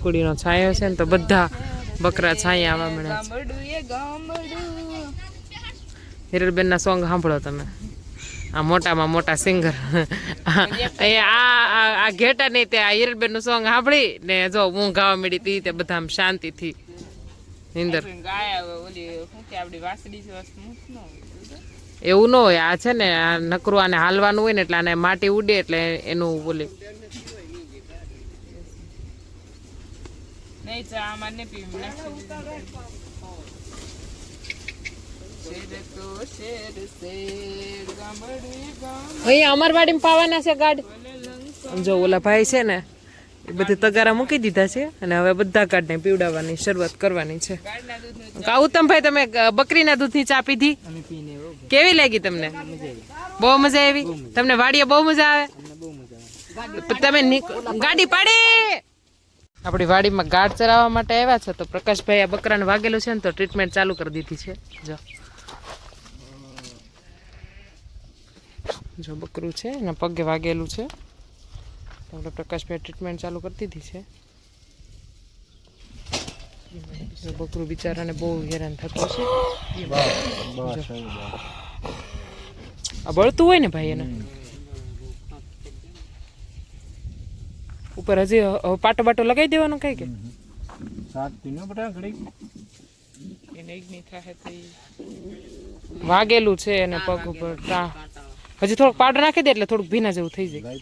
પીપળીનો છાંયો છે ને તો બધા બકરા છાંયા આવવા મળ્યા છે. હિરલબેનના સોંગ સાંભળો તમે. આ મોટામાં મોટા સિંગર. આ ઘેટા નહીં તે આ હિરલબેનનું સોંગ સાંભળી ને જો હું ગાવા મળી તી તે બધા આમ શાંતિથી નિંદર? એવું ન હોય, આ છે ને આ નકરું આને હાલવાનું હોય ને એટલે આને માટી ઉડે એટલે એનું બોલે નહીં ચા મને પીવી અહીંયા અમરવાડી વાડીમાં પાવાના છે ગાડ. જો ઓલા ભાઈ છે ને એ બધી તગારા મૂકી દીધા છે અને હવે બધા કાર્ડને પીવડાવવાની શરૂઆત કરવાની છે. ઉત્તમભાઈ તમે બકરીના દૂધની ચા પીધી? કેવી લાગી તમને? બહુ મજા આવી. તમને વાડીએ બહુ મજા આવે? તમે ગાડી પાડી! આપણી વાડીમાં ગાઢ ચરાવવા માટે આવ્યા છે તો પ્રકાશભાઈ આ બકરાને વાગેલું છે ને તો ટ્રીટમેન્ટ ચાલુ કરી દીધી છે. જો. જો બકરું છે એના પગે વાગેલું છે. તો આપણે પ્રકાશભાઈ ટ્રીટમેન્ટ ચાલુ કરી દીધી છે. જો બકરું બિચારાને બહુ હેરાન થતું છે આ બળતું હોય ને ભાઈ એને? ઉપર હજી પાટો બાટો લગાવી દેવાનો કઈ કે? વાગેલું છે એને પગ ઉપર હજી થોડોક પાવડર નાખી દે એટલે થોડુંક ભીના જેવું થઈ જાય.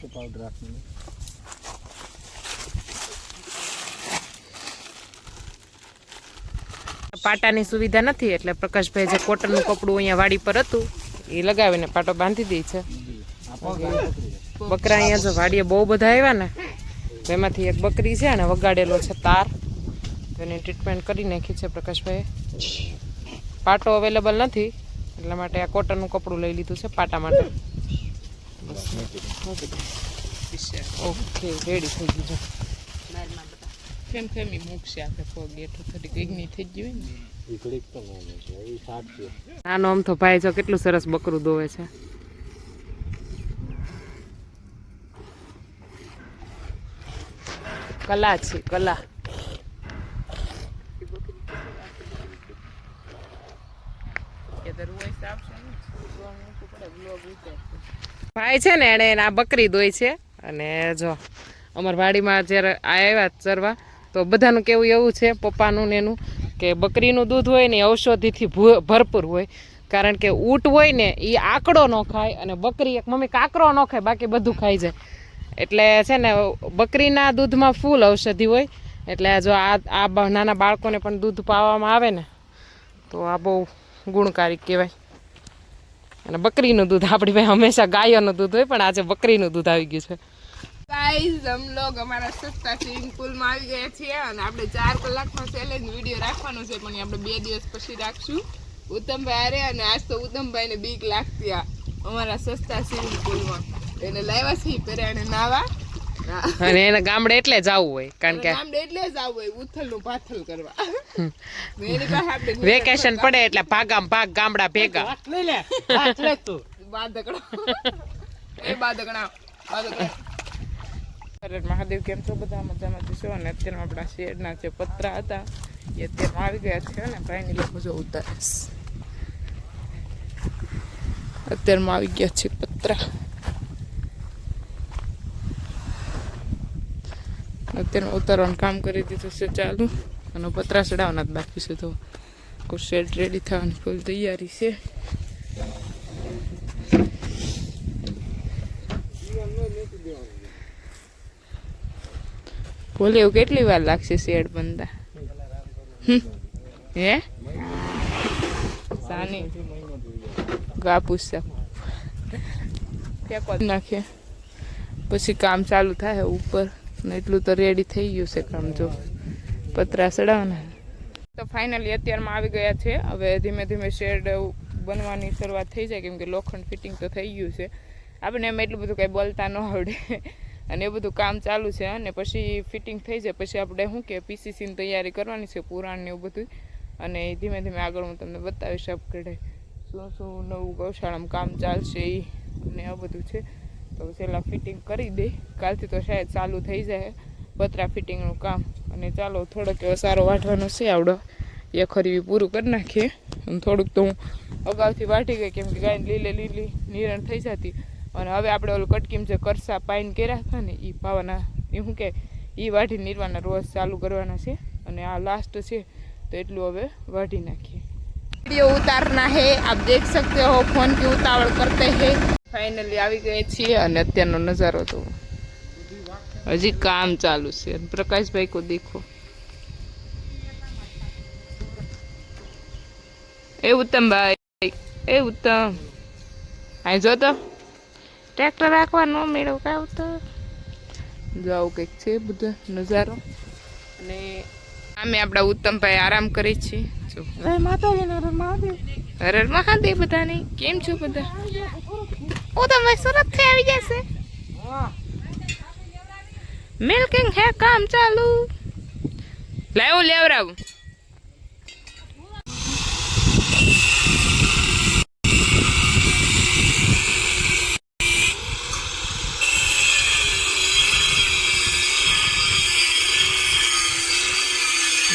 પાટાની સુવિધા નથી એટલે પ્રકાશભાઈ જે કોટનનું કપડું અહીંયા વાડી પર હતું એ લગાવીને પાટો બાંધી દે છે. બકરા અહીંયા જો વાડીએ બહુ બધા આવ્યા ને તો એમાંથી એક બકરી છે અને વગાડેલો છે તાર. તો એની ટ્રીટમેન્ટ કરી નાખી છે પ્રકાશભાઈ પાટો અવેલેબલ નથી એટલા માટે આ કોટનનું કપડું લઈ લીધું છે પાટા માટે. ઓકે રેડી થઈ ગયું છે. ફેમ ફેમી મૂકશે આપણે પગ એટલું થોડી ઇગ્નિ થઈ ગયું હોય ને. આનો આમ તો ભાઈ જો કેટલું સરસ બકરું દોવે છે. કલા છે કલા ભાઈ છે ને, એને આ બકરી દોય છે. અને જો, અમાર વાડીમાં જ્યારે આવ્યા ચરવા, તો બધાનું કેવું એવું છે, પપ્પાનું ને એનું, કે બકરીનું દૂધ હોય ને ઔષધિથી ભરપૂર હોય. કારણ કે ઊંટ હોય ને એ આકડો ન ખાય અને બકરી એક મમ્મી કાકરો ન ખાય, બાકી બધું ખાઈ જાય. એટલે છે ને, બકરીના દૂધમાં ફૂલ ઔષધિ હોય, એટલે જો આ આ નાના બાળકોને પણ દૂધ પાવામાં આવે ને, તો આ બહુ ગુણકારી કહેવાય. અને બકરીનું દૂધ આપણી પાસે હંમેશા ગાયોનું દૂધ હોય, પણ આજે બકરીનું દૂધ આવી ગયું છે. ગાઈઝ અમ લોગ અમારા સસ્તા સ્વિમિંગ પુલમાં આવી ગયા છીએ અને આપણે ચાર કલાકનો ચેલેન્જ વીડિયો રાખવાનો છે, પણ આપણે બે દિવસ પછી રાખશું. ઉત્તમભાઈ અરે અને આજ તો ઉત્તમભાઈને બીક લાગતી આ અમારા સસ્તા સ્વિમિંગ પુલમાં એને લાવ્યા છે પેરે એને નાવા. અને એને ગામડે એટલે જવું હોય કારણ કે ગામડે એટલે જ હોય હોય ઉથલનું પાથલ કરવા. વેકેશન પડે એટલે ભાગામ ભાગ ગામડા ભેગા. બાદકડો એ બાદકડા બાદકડા મહાદેવ કેમ છો? બધા મજામાં છો? અને અત્યારે આપણા શેરના જે પતરા હતા એ અત્યારમાં આવી ગયા છે અને ભાઈની લોકો જો ઉતારે અત્યારમાં આવી ગયા છે પતરા. અત્યારમાં ઉતારવાનું કામ કરી દીધું છે ચાલુ. અને પતરા ચડાવવાના જ બાકી છે તો કોઈ શેડ રેડી થવાની ફૂલ તૈયારી છે. બોલે એવું કેટલી વાર લાગશે શેડ બનતા? હે? સાની. ગાપુસ નાખીએ પછી કામ ચાલુ થાય ઉપર. ને એટલું તો રેડી થઈ ગયું છે કામ જો. પતરા સડાવવાના તો ફાઇનલી અત્યારમાં આવી ગયા છે. હવે ધીમે ધીમે શેડ બનવાની શરૂઆત થઈ જાય, કેમ કે લોખંડ ફિટિંગ તો થઈ ગયું છે. આપણે એમ એટલું બધું કંઈ બોલતા ન આવડે. અને એ બધું કામ ચાલુ છે, અને પછી ફિટિંગ થઈ જાય, પછી આપણે શું કે પીસીસીની તૈયારી કરવાની છે, પુરાણ ને એવું બધું અને ધીમે ધીમે આગળ હું તમને બતાવીશ અપગ્રેડ શું શું નવું ગૌશાળામાં કામ ચાલશે એ અને આ બધું છે. તો પહેલાં ફિટિંગ કરી દે. કાલથી તો શાયદ ચાલુ થઈ જાય પતરા ફિટિંગનું કામ. અને ચાલો, થોડોક એવો સારો વાટવાનો છે આવડો. એ ખરી પૂરું કરી નાખીએ. અને થોડુંક તો હું અગાઉથી વાટી ગઈ, કેમ કે ગાયને લીલે લીલી નિરણ થઈ જતી. અને હવે આપણે ઓલું કટકીમ જે કરસા પાઈન કર્યા હતા ને એ પાવાના એ શું કે એ વાઢી નીરવાના રોજ ચાલુ કરવાના છે. અને આ લાસ્ટ છે, તો એટલું હવે વાઢી નાખીએ. वीडियो ઉતારના હે, આપ દેખ सकते હો, ફોન કે ઉતાવળ करते हैं ફાઇનલી આવી ગઈ છીએ અને અત્યારનો નજારો તો હજી કામ ચાલુ છે. પ્રકાશભાઈ કો દેખો. એ ઉત્તમ ભાઈ એ ઉત્તમ. અહીં જો તો. ટ્રેક્ટર રાખવાનો મેળવ કાવ તો જો કંઈક છે બધો નજારો. અને અમે આપણા ઉત્તમભાઈ આરામ કરે છે. જો. હરર મહાદેવ બધાને. કેમ છો બધા? ઉત્તમભાઈ સુરતથી આવી જશે મિલ્કિંગ હે કામ ચાલુ લાવું લેવરાવું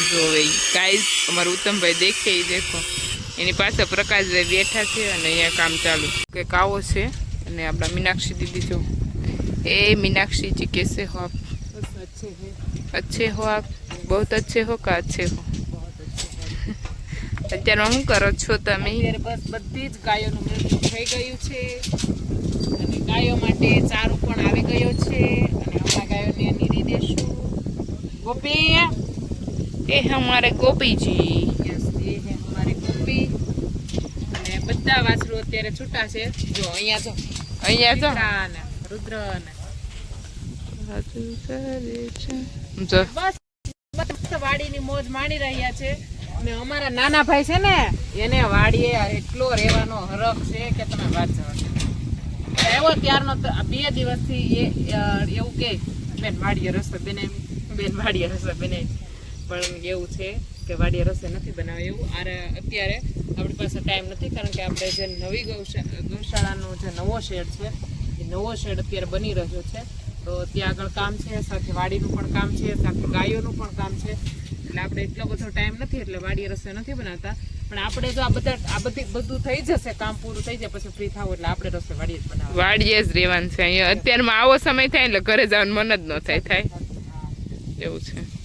જો ગાઈઝ અમારું ઉત્તમભાઈ દેખે ઈ દેખો એની પાસે પ્રકાશભાઈ બેઠા છે અને અહીંયા કામ ચાલુ કે કાવો છે અને આપણા મીનાક્ષી દીદી જો એ મીનાક્ષી જી કેસે હો આપ अच्छे हो आप बहुत अच्छे हो का अच्छे हो અત્યારમાં શું કરો છો તમે અત્યારે બસ બધી જ ગાયોનું મૃત્યુ થઈ ગયું છે અને ગાયો માટે ચારો પણ આવી ગયો છે અને હમણાં ગાયોને નીરી દેશું ગોપી એ હમારે ગોપીજી યસ એ હે અમારી ગોપી અને બધા વાછરું અત્યારે છૂટા છે જો અહીંયા જો અહીંયા રુદ્ર ને બસ વાડીની મોજ માણી રહ્યા છે. ને અમારા નાના ભાઈ છે ને એને વાડીએ એટલો રહેવાનો હરખ છે કે તમે વાત જવા દો. ત્યારનો બે દિવસથી એ એવું કે બેન વાડીએ રસ્તો બનાવી બેન વાડીએ રસો બનાવી. પણ એવું છે. કે વાડીએ રસોઈ નથી બનાવે એવું. આરે અત્યારે આપણી પાસે ટાઈમ નથી કારણ કે આપણે જે નવી ગૌશા ગૌશાળાનો જે નવો શેડ છે એ નવો શેડ અત્યારે બની રહ્યો છે. તો ત્યાં આગળ કામ છે સાથે વાડીનું પણ કામ છે સાથે ગાયોનું પણ કામ છે. એટલે આપણે એટલો બધો ટાઈમ નથી એટલે વાડી રસોઈ નથી બનાવતા. પણ આપણે જો આ બધા આ બધી બધું થઈ જશે કામ પૂરું થઈ જાય પછી ફ્રી થાવ એટલે આપણે રસોઈ વાડીએ જ બનાવવા વાડીએ જ રહેવાનું છે. અહીંયા અત્યારમાં આવો સમય થાય એટલે ઘરે જવાનું મન જ ન થાય થાય? એવું છે.